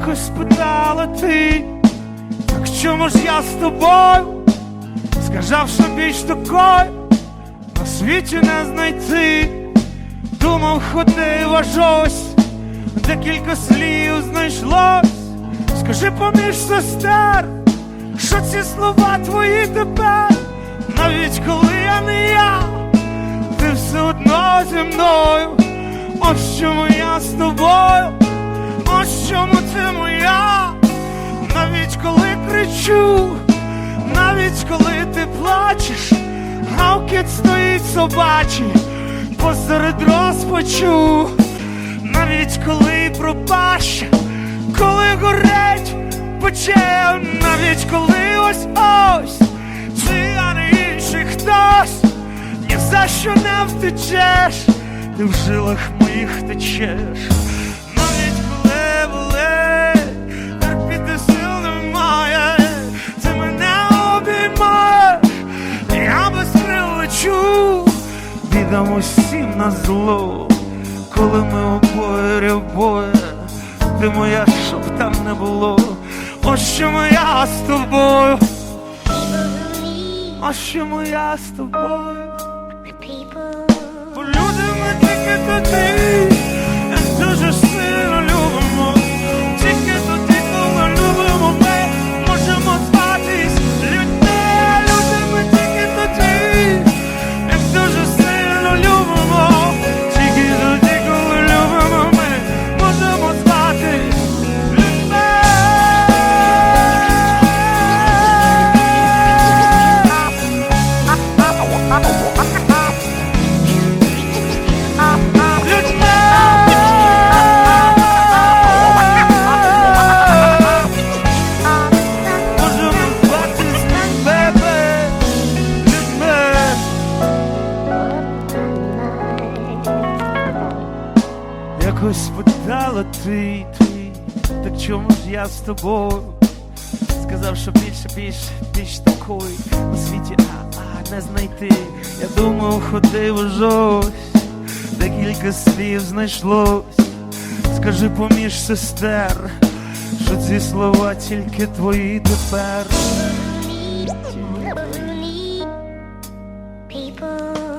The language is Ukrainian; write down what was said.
якось спитала ти, так чому ж я з тобою? Сказав, що більш такої на світі не знайти. Думав, ходив аж ось, декілька слів знайшлось. Скажи поміж сестер, що ці слова твої тепер, навіть коли я не я, ти все одно зі мною. Ось чому я з тобою, чому ти моя, навіть коли кричу, навіть коли ти плачеш, гавкіт стоїть собачий, посеред розпачу, навіть коли пропаща, коли горить пече, навіть коли ось ось, чи я не інший хтось, ні за що не втечеш, ти в жилах моїх течеш, віддам усім на зло, коли ми обоє рябоє, ти моя, щоб там не було, ось чому я з тобою, ось чому я з тобою. Бо люди ми тільки тоді, сказала ти, ти, так чому ж я з тобою? Сказав, що більше, більше, більш такої у світі, а, а не знайти. Я думав, ходив ужось, декілька слів знайшлось. Скажи поміж сестер, що ці слова тільки твої тепер. people